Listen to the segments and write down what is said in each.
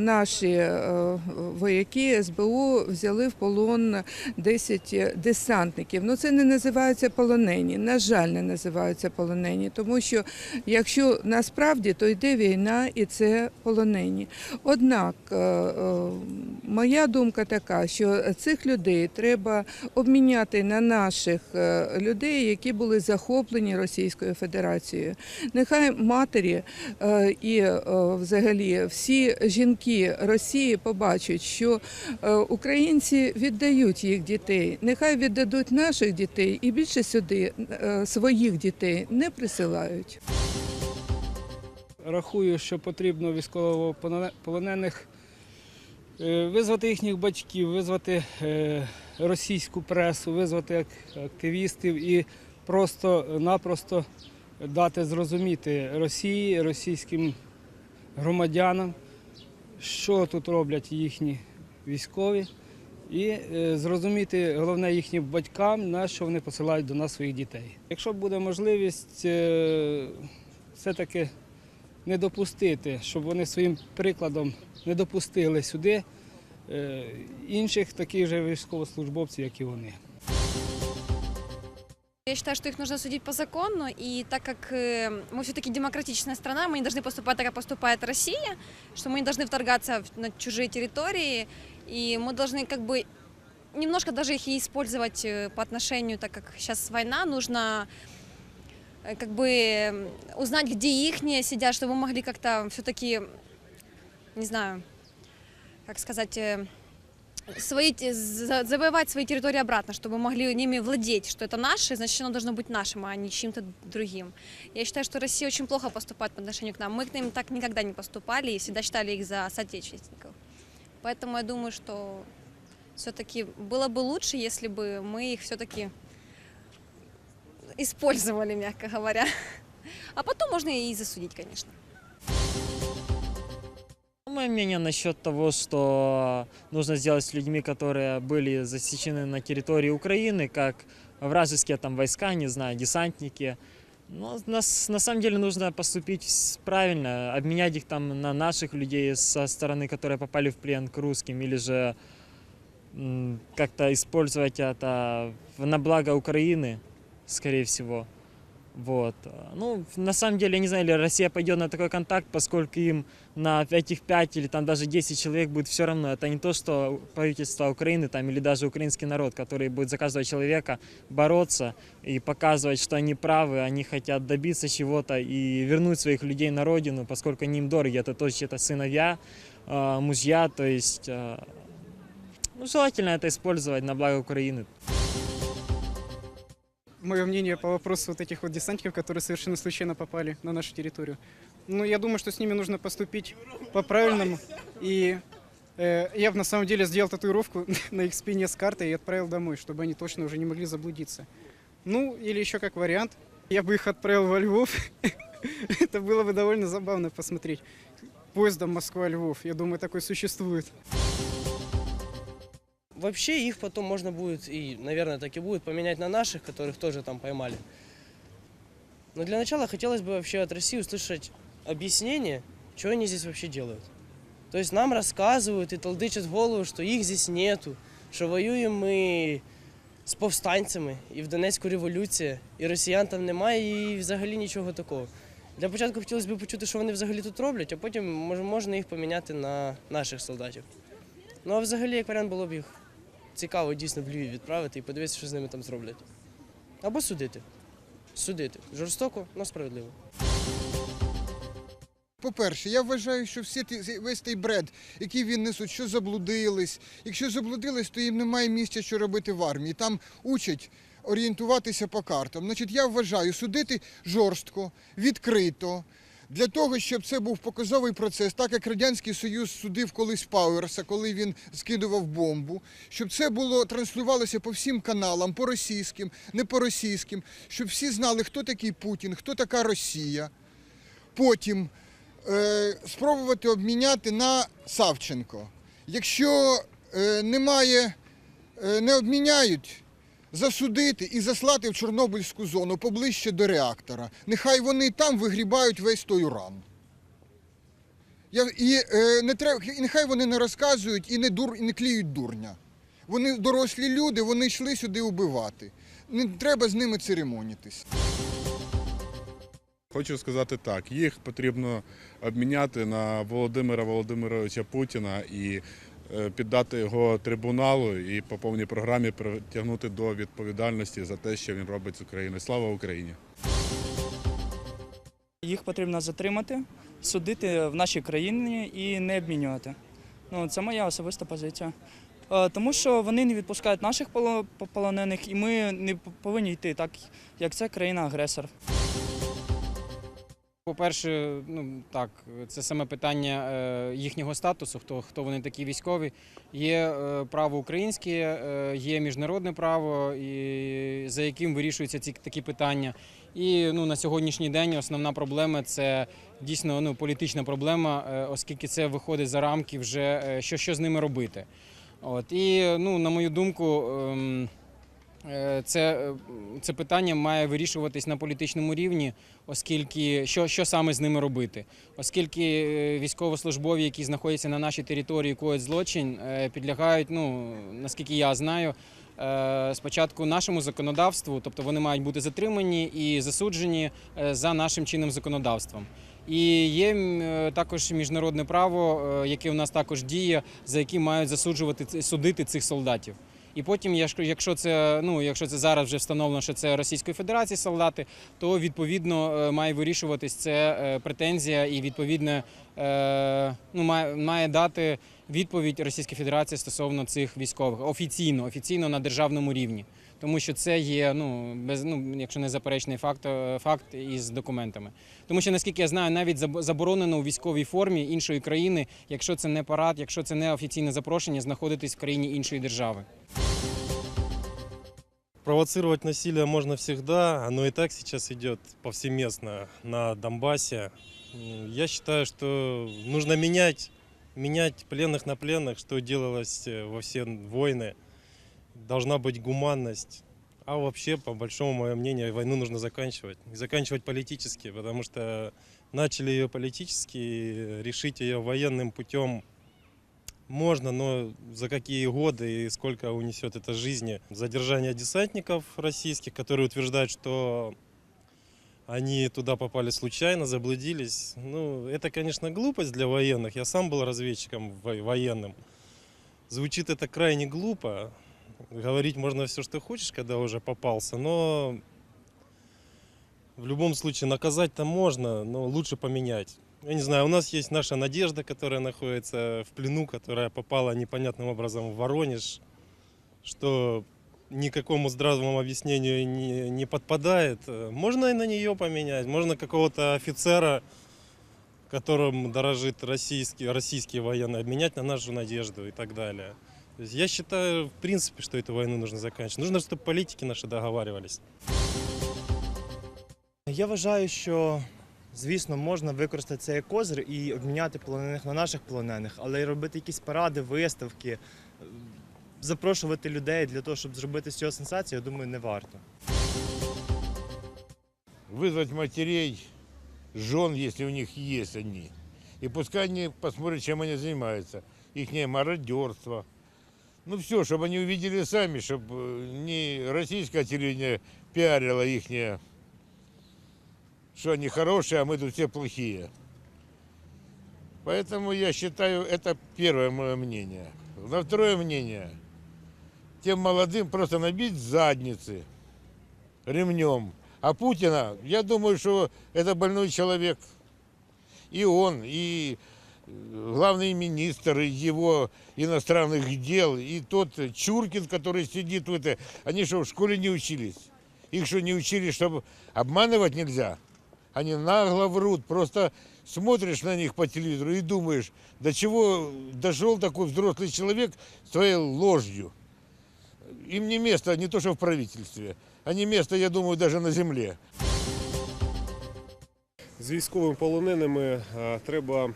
Наші е, вояки СБУ взяли в полон 10 десантників. Ну це не називаються полонені. На жаль, не називаються полонені, тому що якщо насправді то йде війна і це полонені. Однак е, е, моя думка така, що цих людей треба обміняти на наших е, людей, які були захоплені Російською Федерацією. Нехай матері е, і е, взагалі всі жінки Росії побачать, що е, українці віддають їх дітей. Нехай віддадуть наших дітей і більше сюди е, своїх дітей не присилають. Рахую, що потрібно військовополонених е, визвати їхніх батьків, визвати російську пресу, визвати активістів і просто-напросто дати зрозуміти Росії, російським громадянам, що тут роблять їхні військові, і е, зрозуміти головне їхнім батькам, на що вони посилають до нас своїх дітей. Якщо буде можливість, е, все-таки не допустити, щоб вони своїм прикладом не допустили сюди е, інших таких же військовослужбовців, як і вони. Я считаю, что их нужно судить по закону, и так как э, мы все-таки демократичная страна, мы не должны поступать так, как поступает Россия, что мы не должны вторгаться в- на чужие территории, и мы должны как бы немножко даже их и использовать э, по отношению, так как сейчас война, нужно э, как бы э, узнать, где их сидят, чтобы мы могли как-то все-таки, не знаю, как сказать, э, свои, те- за- завоевать свои территории обратно, чтобы мы могли ними владеть, что это наше, значит, оно должно быть нашим, а не чьим-то другим. Я считаю, что Россия очень плохо поступает по отношению к нам. Мы к ним так никогда не поступали и всегда считали их за соотечественников. Поэтому я думаю, что все-таки было бы лучше, если бы мы их все-таки использовали, мягко говоря. А потом можно и засудить, конечно. Мое мнение насчет того, что нужно сделать с людьми, которые были засечены на территории Украины, как вражеские там войска, не знаю, десантники. Но на, с- на самом деле нужно поступить правильно, обменять их там на наших людей со стороны, которые попали в плен к русским, или же как-то использовать это на благо Украины, скорее всего. Вот. Ну, на самом деле, я не знаю, или Россия пойдет на такой контакт, поскольку им на этих 5 или там даже 10 человек будет все равно. Это не то, что правительство Украины там, или даже украинский народ, который будет за каждого человека бороться и показывать, что они правы, они хотят добиться чего-то и вернуть своих людей на родину, поскольку они им дороги. Это тоже это сыновья, э, мужья, то есть э, ну, желательно это использовать на благо Украины. Мое мнение по вопросу вот этих вот десантников, которые совершенно случайно попали на нашу территорию. Ну, я думаю, что с ними нужно поступить по-правильному. И э, я бы на самом деле сделал татуировку на их спине с картой и отправил домой, чтобы они точно уже не могли заблудиться. Ну, или еще как вариант, я бы их отправил во Львов. Это было бы довольно забавно посмотреть. Поездом Москва-Львов. Я думаю, такой существует. Вообще их потом можно будет, и, наверное, так и будет, поменять на наших, которых тоже там поймали. Но для начала хотелось бы вообще от России услышать объяснение, что они здесь вообще делают. То есть нам рассказывают и толдычат в голову, что их здесь нету, що воюємо ми з повстанцями і в Донецьку революція, і росіян там немає, і взагалі нічого такого. Для початку хотілося б почути, що вони взагалі тут роблять, а потім мож- можна їх поміняти на наших солдатів. Ну а взагалі, як варіант, було б їх цікаво дійсно в Львів відправити і подивитися, що з ними там зроблять. Або судити. Судити. Жорстоко, але справедливо. По-перше, я вважаю, що всі весь той бред, який він несуть, що заблудились. Якщо заблудились, то їм немає місця, що робити в армії. Там учать орієнтуватися по картам. Значить, я вважаю судити жорстко, відкрито. Для того, щоб це був показовий процес, так як Радянський Союз судив колись Пауерса, коли він скидував бомбу, щоб це було транслювалося по всім каналам, по російським, не по російським, щоб всі знали, хто такий Путін, хто така Росія. Потім е, спробувати обміняти на Савченко. Якщо е, немає, е, не обміняють, засудити і заслати в Чорнобильську зону поближче до реактора. Нехай вони там вигрібають весь той уран. Я, і, е, не треба, і нехай вони не розказують і не, дур, і не кліють дурня. Вони дорослі люди, вони йшли сюди убивати. Не треба з ними церемонітись. Хочу сказати так: їх потрібно обміняти на Володимира Володимировича Путіна і піддати його трибуналу і по повній програмі притягнути до відповідальності за те, що він робить з України. Слава Україні! Їх потрібно затримати, судити в нашій країні і не обмінювати. Ну, це моя особиста позиція. Е, Тому що вони не відпускають наших полонених, і ми не повинні йти так, як це країна-агресор. По-перше, ну так, це саме питання е, їхнього статусу, хто, хто вони такі військові. Є е, право українське, е, є міжнародне право, і, за яким вирішуються ці такі питання. І ну, на сьогоднішній день основна проблема це дійсно ну, політична проблема, оскільки це виходить за рамки вже що, що з ними робити. От, і ну, на мою думку. Е, Це, е, це питання має вирішуватись на політичному рівні, оскільки що, що саме з ними робити, оскільки е, військовослужбові, які знаходяться на нашій території, коїть злочин, підлягають, ну наскільки я знаю, спочатку нашому законодавству, тобто вони мають бути затримані і засуджені за нашим чинним законодавством. І є також міжнародне право, яке у нас також діє, за яким мають засуджувати судити цих солдатів. І потім, якщо- це ну якщо це зараз вже встановлено, що це Російської Федерації солдати, то відповідно е, має вирішуватись це е, претензія, і відповідно е, ну має, має дати відповідь Російської Федерації стосовно цих військових офіційно, офіційно на державному рівні Тому що це є, ну без ну, якщо не заперечний факт, е, факт із документами. Тому що наскільки я знаю, навіть заб- заборонено у військовій формі іншої країни, якщо це не парад, якщо це не офіційне запрошення, знаходитись в країні іншої держави. Провоцировать насилие можно всегда, оно и так сейчас идет повсеместно на Донбассе. М, Я считаю, что нужно менять, менять пленных на пленных, что делалось э, во все войны. Должна быть гуманность. А вообще, по большому моему мнению, войну нужно заканчивать. И заканчивать политически, потому что начали ее политически, решить ее военным путем можно, но за какие годы и сколько унесет это жизни? Задержание десантников российских, которые утверждают, что они туда попали случайно, заблудились. Ну, это, конечно, глупость для военных. Я сам был разведчиком во- военным. Звучит это крайне глупо. Говорить можно все, что хочешь, когда уже попался, но в любом случае наказать-то можно, но лучше поменять. Я не знаю, у нас есть наша Надежда, которая находится в плену, которая попала непонятным образом в Воронеж, что никакому здравому объяснению не, не подпадает. Можно и на нее поменять, можно какого-то офицера, которым дорожит российский, российские военные, обменять на нашу Надежду и так далее. То есть я считаю, в принципе, что эту войну нужно заканчивать. Нужно, чтобы политики наши договаривались. Я вважаю, що звісно можна використати цей як козир і обміняти полонених на наших полонених, але й робити якісь паради, виставки, е, запрошувати людей для того, щоб зробити з цього сенсацію, я думаю, не варто. вызвать матерей, жен, если у них есть они. И пускай они посмотрят, чем они занимаются. Их мародерство. Ну все, чтобы они увидели сами, чтобы не российское телевидение пиарило их, что они хорошие, а мы тут все плохие. Поэтому я считаю, это первое мое мнение. На второе мнение, тем молодым просто набить задницы ремнем. А Путина, я думаю, что это больной человек. И он, и э, главный министр и его иностранных дел, и тот Чуркин, который сидит в это, они что, в школе не учились? Их что, не учили, чтобы обманывать нельзя? Они нагло врут, просто смотришь на них по телевизору и думаешь, до чего дошел такой взрослый человек своей ложью. Им не место не то, что в правительстве, а не место, я думаю, даже на земле. З військовими полоненими е, треба е,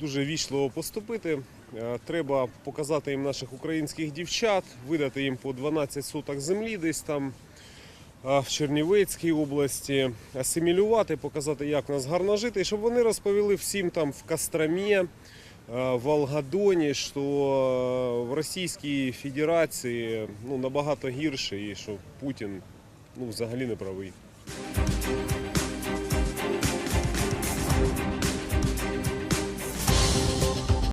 дуже вічливо поступити. Е, Треба показати їм наших українських дівчат, видати їм по 12 суток землі десь там. в Чернівецькій області, асимілювати, показати, як нас гарно жити, і щоб вони розповіли всім там в Костромі, в Алгадоні, що в Російській Федерації ну, набагато гірше і що Путін ну, взагалі не правий.